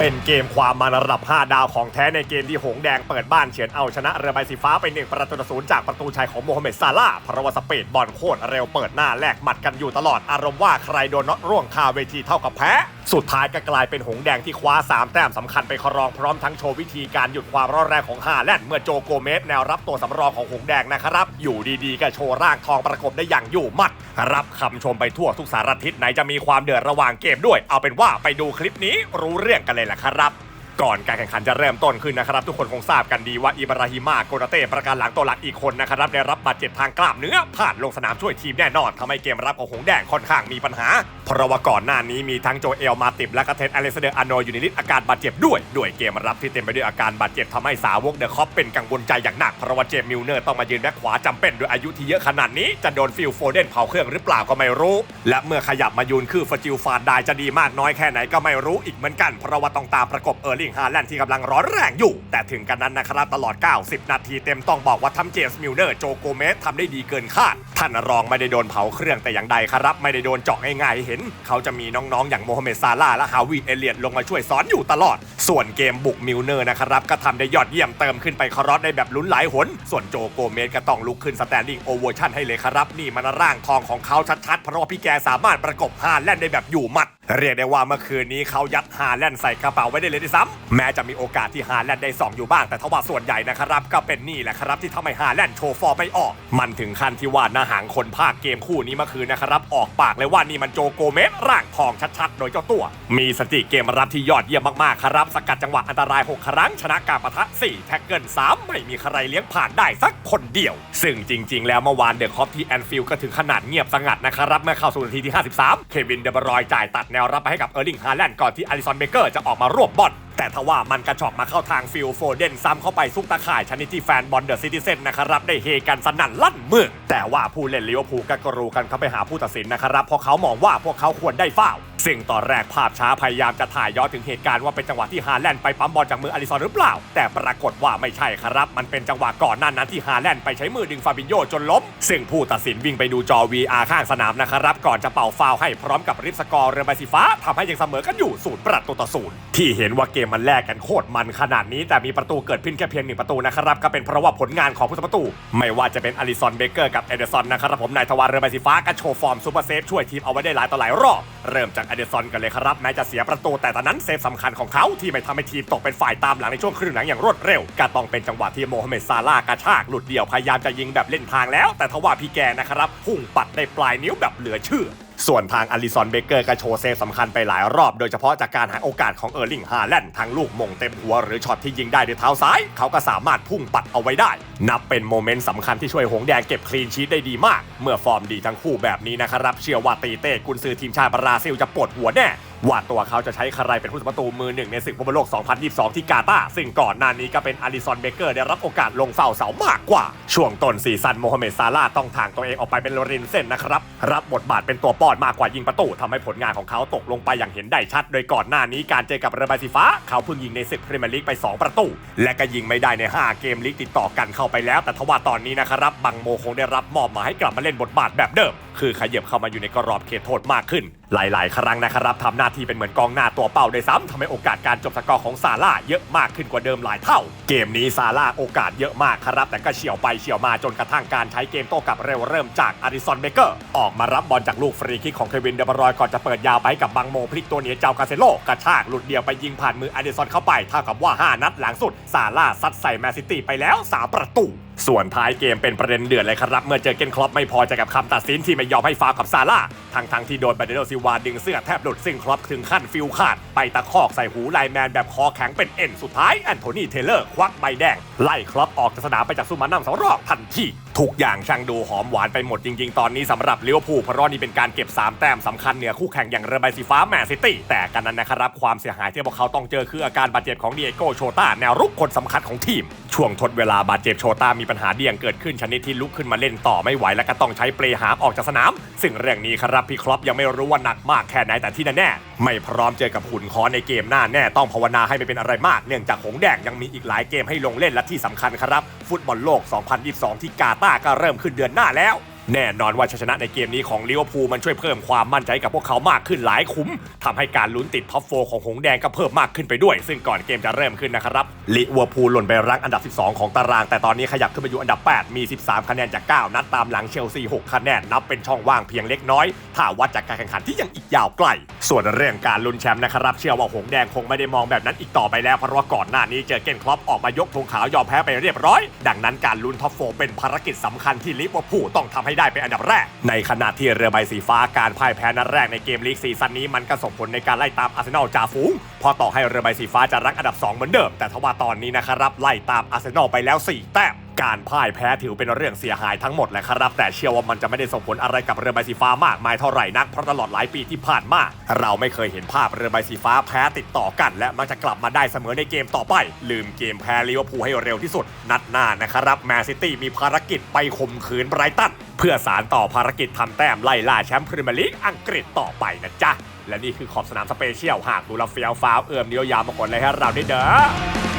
เป็นเกมความมันระดับ 5 ดาวของแท้ในเกมที่หงแดงเปิดบ้านเฉือนเอาชนะเรือใบสีฟ้าไปหนึ่งประตูต่อศูนย์จากประตูชัยของโมฮัมเหม็ดซาลาห์เพราะว่าสเปดบอลโคตรเร็วเปิดหน้าแลกหมัดกันอยู่ตลอดอารมณ์ว่าใครโดนน็อตร่วงคาเวทีเท่ากับแพ้ สุดท้ายก็กลายเป็นหงแดงที่คว้า 3 แต้มสำคัญไปครองพร้อมทั้งโชว์วิธีการหยุดความร้อนแรงของฮาแลนด์เมื่อโจโกเมสแนวรับตัวสำรองของหงแดงนะครับ อยู่ดีๆก็โชว์ร่างทองประกบได้อย่างอยู่มัด รับคำชมไปทั่วทุกสารทิศไหนจะมีความเดือดระหว่างเกมด้วย เอาเป็นว่าไปดูคลิปนี้รู้เรื่องกันเลยแหละครับ ก่อนการแข่งขันจะเริ่มต้นขึ้นนะครับ ทุกคนคงทราบกันดีว่าอิบราฮิมาโกนาเต้ประกันหลังตัวหลักอีกคนนะครับได้รับบาดเจ็บทางกล้ามเนื้อพลาดลงสนามช่วยทีมแน่นอนทำให้เกมรับของหงแดงค่อนข้างมีปัญหา เพราะว่าก่อนหน้านี้มีทั้งโจเอลมาติบและกเทนอเลสเดอร์อาโนอยู่ในลิสต์อาการบาดเจ็บด้วย ด้วยเกมรับที่เต็มไปด้วยอาการบาดเจ็บทำให้สาวกเดอะคอปเป็นกังวลใจอย่างหนักเพราะว่าเจมมิลเนอร์ต้องมายืนแบ็คขวาจำเป็นด้วยอายุที่เยอะขนาดนี้จะโดนฟิลโฟเดนเผาเครื่องหรือเปล่าก็ไม่รู้ และเมื่อขยับมายืนคือฟจิลฟาดได้จะดีมากน้อยแค่ไหนก็ไม่รู้อีกเหมือนกันเพราะว่าต้องตามประกบเออร์ลิงฮาแลนด์ที่กำลังร้อนแรงอยู่ แต่ถึงกันนั้นนะครับตลอด 90 นาทีเต็มต้องบอกว่าทั้งเจมส์มิลเนอร์โจโกเมสทำได้ดีเกินคาด ท่านรองไม่ได้โดนเผาเครื่องแต่อย่างใดครับ ไม่ได้โดนเจาะง่ายๆเห็น เขาจะมีน้องๆ อย่างโมฮัมเหม็ดซาลาและฮาวิดเอเลียตลงมาช่วยสอนอยู่ตลอด ส่วนเกมบุกมิลเนอร์นะครับก็ทำได้ยอดเยี่ยมเติมขึ้นไปคารอสได้แบบลุ้นหลายหน ส่วนโจโกเมสก็ต้องลุกขึ้นสแตนดิ้งโอเวอร์ชันให้เลยครับนี่มันร่างทองของเขาชัดๆเพราะว่าพี่แกสามารถประกบฮาแลนด์ได้แบบอยู่หมัด เรียกได้ว่าเมื่อคืนนี้เขายัดฮาแลนด์ใส่กระเป๋าไว้ได้เลยด้วยซ้ำแม้จะมีโอกาสที่ฮาแลนด์ได้สองอยู่บ้างแต่ทว่าส่วนใหญ่นะครับ ก็เป็นนี่แหละครับที่ทำให้ฮาแลนด์โชว์ฟอร์มไม่ออก มันถึงขั้นที่ว่าหน้าหางคนภาคเกมคู่นี้เมื่อคืนนะครับ ออกปากเลยว่านี่มันโจโกเมสร่างทองชัดๆ โดยเจ้าตัว มีสติเกมรับที่ยอดเยี่ยมมากๆครับ สกัดจังหวะอันตราย 6 ครั้งชนะการประทะ4แท็กเกิล3ไม่มีใครเลี้ยงผ่านได้สักคนเดียว ซึ่งจริง ๆ แล้วเมื่อวานเดอะคอปที่แอนฟิลด์ก็ถึงขนาดเงียบสงัดนะครับเมื่อเข้าสู่นาทีที่ 53 เควินเดบรอยจ่ายตัดนวรับไปให้กับเออร์ลิงฮาแลนด์ก่อนที่อลิสันเบเกอร์จะออกมารวบบอลแต่ทว่ามันกระชอกมาเข้าทางฟิลโฟเดนซ้ำเข้าไปซุกตาข่ายชนิดที่แฟนบอลเดอะซิติเซนนะครับ ได้เฮกันสนั่นลั่นเมือแต่ว่าผู้เล่นลิเวอร์พูลก็กรูกันเข้าไปหาผู้ตัดสินนะครับเพราะเขามองว่าพวกเขาควรได้ฟาว ซึ่งตอนแรกภาพช้าพยายามจะถ่ายย้อนถึงเหตุการณ์ว่าเป็นจังหวะที่ฮาแลนด์ไปปั๊มบอลจากมืออลิซอนหรือเปล่า แต่ปรากฏว่าไม่ใช่ครับ มันเป็นจังหวะก่อนหน้านั้นที่ฮาแลนด์ไปใช้มือดึงฟาบินโยจนล้ม ซึ่งผู้ตัดสินวิ่งไปดูจอ VR ข้างสนามนะครับก่อนจะเป่าฟาวให้พร้อมกับริบสกอร์เรือใบสีฟ้าทำให้ยังเสมอกันอยู่ศูนย์ประตูต่อศูนย์ที่เห็นว่าเกมมันแลกกันโคตรมันขนาดนี้ แต่มีประตูเกิดขึ้นแค่เพียงหนึ่งประตูนะครับก็เป็นเพราะว่าผลงานของผู้สประตู ไม่ว่าจะเป็นอลิซอนเบเกอร์กับเอเดอร์สันนะครับผมนายทวารเรือใบสีฟ้าก็โชว์ฟอร์มซูเปอร์เซฟช่วยทีมเอาไว้ได้หลายต่อหลายรอบเริ่มจากอเดอร์สันกันเลยครับแม้จะเสียประตูแต่ตอนนั้นเซฟสำคัญของเขาที่ไม่ทำให้ทีมตกเป็นฝ่ายตามหลังในช่วงครึ่งหลังอย่างรวดเร็วก็ต้องเป็นจังหวะที่โมฮัมเหม็ดซาลากระชากหลุดเดี่ยวพยายามจะยิงแบบเล่นทางแล้ว แต่ทว่าพี่แกนะครับพุ่งปัดได้ปลายนิ้วแบบเหลือเชื่อ ส่วนทางอลิซอนเบเกอร์ก็โชว์เซฟสำคัญไปหลายรอบ โดยเฉพาะจากการหาโอกาสของเออร์ลิงฮาแลนด์ทั้งลูกมงเต็มหัวหรือช็อตที่ยิงได้ด้วยเท้าซ้าย เขาก็สามารถพุ่งปัดเอาไว้ได้ นับเป็นโมเมนต์สำคัญที่ช่วยหงแดงเก็บคลีนชีตได้ดีมาก เมื่อฟอร์มดีทั้งคู่แบบนี้นะครับเชื่อว่าตีเต้กุนซือทีมชาติบราซิลจะปวดหัวแน่ ว่าตัวเขาจะใช้ใครเป็นผู้สาประตูมือหนึ่งในศึกฟุตบอลโลก 2022 ที่กาตาร์ซึ่งก่อนหน้านี้ก็เป็นอลิซอนเบเกอร์ได้รับโอกาสลงเฝ้าเสามากกว่า ช่วงต้นซีซั่นโมฮัมเหม็ดซาลาต้องทางตัวเองออกไปเป็นโรินเซนนะครับ รับบทบาทเป็นตัวป้อนมากกว่ายิงประตูทำให้ผลงานของเขาตกลงไปอย่างเห็นได้ชัด โดยก่อนหน้านี้การเจอกับเรือใบสีฟ้า เขาเพิ่งยิงในศึกพรีเมียร์ลีกไป 2 ประตู และก็ยิงไม่ได้ใน 5 เกมลีกติดต่อกันเข้าไปแล้ว แต่ทว่าตอนนี้นะครับบังโมคงได้รับมอบหมายให้กลับมาเล่นบทบาทแบบเดิม คือขยับเข้ามาอยู่ในกรอบเขตโทษมากขึ้น หลาย ๆ ครั้งนะครับทำหน้าที่เป็นเหมือนกองหน้าตัวเป้าโดยซ้ำทำให้โอกาสการจบสกอร์ของซาร่าเยอะมากขึ้นกว่าเดิมหลายเท่า เกมนี้ซาร่าโอกาสเยอะมากครับ แต่ก็เฉียวไปเฉียวมาจนกระทั่งการใช้เกมโต้กลับเร็วเริ่มจากอาริซอนเบเกอร์ออกมารับบอลจากลูกฟรีคิกของเควินเดบรอยก่อนจะเปิดยาวไปให้กับบังโมพลิกตัวเหนียเจ้ากาเซโลกระชากหลุดเดียวไปยิงผ่านมืออาริซอนเข้าไปเท่ากับว่า 5 นัดหลังสุดซาร่าซัดใส่แมนซิตี้ไปแล้ว 3 ประตู ส่วนท้ายเกมเป็นประเด็นเดือดเลยครับ เมื่อเจอเกนคลอปไม่พอใจกับคำตัดสินที่ไม่ยอมให้ฟาวล์กับซาร่าทั้งทั้งที่โดนบาเดโดซิวาดึงเสื้อแทบหลุดซึ่งคลอปถึงขั้นฟิลขาด ไปตะคอกใส่หูไลแมนแบบคอแข็งเป็นเอ็นสุดท้ายแอนโทนีเทเลอร์ควักใบแดง ไล่คลอปออกจากสนามไปจากซูมานัมสองรอบทันที ทุกอย่างช่างดูหอมหวานไปหมดจริง ๆ ตอนนี้สำหรับลิเวอร์พูลเพราะนี่เป็นการเก็บ 3 แต้มสำคัญเหนือคู่แข่งอย่างเรือใบสีฟ้าแมนซิตี้แต่กันนั้นนะครับความเสียหายที่พวกเขาต้องเจอคืออาการบาดเจ็บของเดียโกโชตาแนวรุกคนสำคัญของทีม ช่วงทดเวลาบาดเจ็บโชตามีปัญหาเดี่ยงเกิดขึ้นชนิดที่ลุกขึ้นมาเล่นต่อไม่ไหวและก็ต้องใช้เปลหามออกจากสนาม ซึ่งเรื่องนี้ครับพี่ครอปยังไม่รู้ว่าหนักมากแค่ไหนแต่ที่แน่ ไม่พร้อมเจอกับขุนค้อในเกมหน้าแน่ต้องภาวนาให้ไม่เป็นอะไรมาก เนื่องจากหงแดงยังมีอีกหลายเกมให้ลงเล่นและที่สำคัญครับ ฟุตบอลโลก 2022 ที่กาตาร์ก็เริ่มขึ้นเดือนหน้าแล้ว แน่นอนว่าชัยชนะในเกมนี้ของลิเวอร์พูลมันช่วยเพิ่มความมั่นใจกับพวกเขามากขึ้นหลายคุ้มทำให้การลุ้นติดท็อปโฟของหงส์แดงก็เพิ่มมากขึ้นไปด้วย ซึ่งก่อนเกมจะเริ่มขึ้นนะครับลิเวอร์พูลหล่นไปรั้งอันดับ 12 ของตาราง แต่ตอนนี้ขยับขึ้นมาอยู่อันดับ 8 มี 13 คะแนนจาก 9 นัดตามหลังเชลซี 6 คะแนนนับเป็นช่องว่างเพียงเล็กน้อย ถ้าวัดจากการแข่งขันที่ยังอีกยาวไกล ส่วนเรื่องการลุ้นแชมป์นะครับเชื่อว่าหงส์แดงคงไม่ได้มองแบบนั้นอีกต่อไปแล้วเพราะว่าก่อนหน้านี้เจอเกนคลอปออกมายกธงขาวยอมแพ้ไปเรียบร้อย ดังนั้นการลุ้นท็อปโฟเป็นภารกิจสำคัญที่ลิเวอร์พูลต้องทำให้ได้เป็นอันดับแรก ในขณะที่เรือใบสีฟ้าการพ่ายแพ้นัดแรกในเกมลีกซีซั่นนี้มันก็ส่งผลในการไล่ตามอาร์เซนอลจ่าฝูงพอต่อให้เรือใบสีฟ้าจะรักอันดับ 2 เหมือนเดิม แต่ทว่าตอนนี้นะครับไล่ตามอาร์เซนอลไปแล้ว 4 แต้ม การพ่ายแพ้ถือเป็นเรื่องเสียหายทั้งหมดแหละครับ แต่เชื่อว่ามันจะไม่ได้ส่งผลอะไรกับเรือใบสีฟ้ามากมายเท่าไหร่นักเพราะตลอดหลายปีที่ผ่านมาเราไม่เคยเห็นภาพเรือใบสีฟ้าแพ้ติดต่อกัน และมักจะกลับมาได้เสมอในเกมต่อไป ลืมเกมแพ้ลิเวอร์พูลให้เร็วที่สุด นัดหน้านะครับแมนซิตี้มีภารกิจไปข่มขืนไบรตันเพื่อสารต่อภารกิจทำแต้มไล่ล่าแชมป์พรีเมียร์ลีกอังกฤษต่อไปนะจ๊ะและนี่คือขอบสนามสเปเชียลหากดูแลเฟียวฟ้าวเอื้อมเดียวยาวมากดเลยให้เราได้เด้อ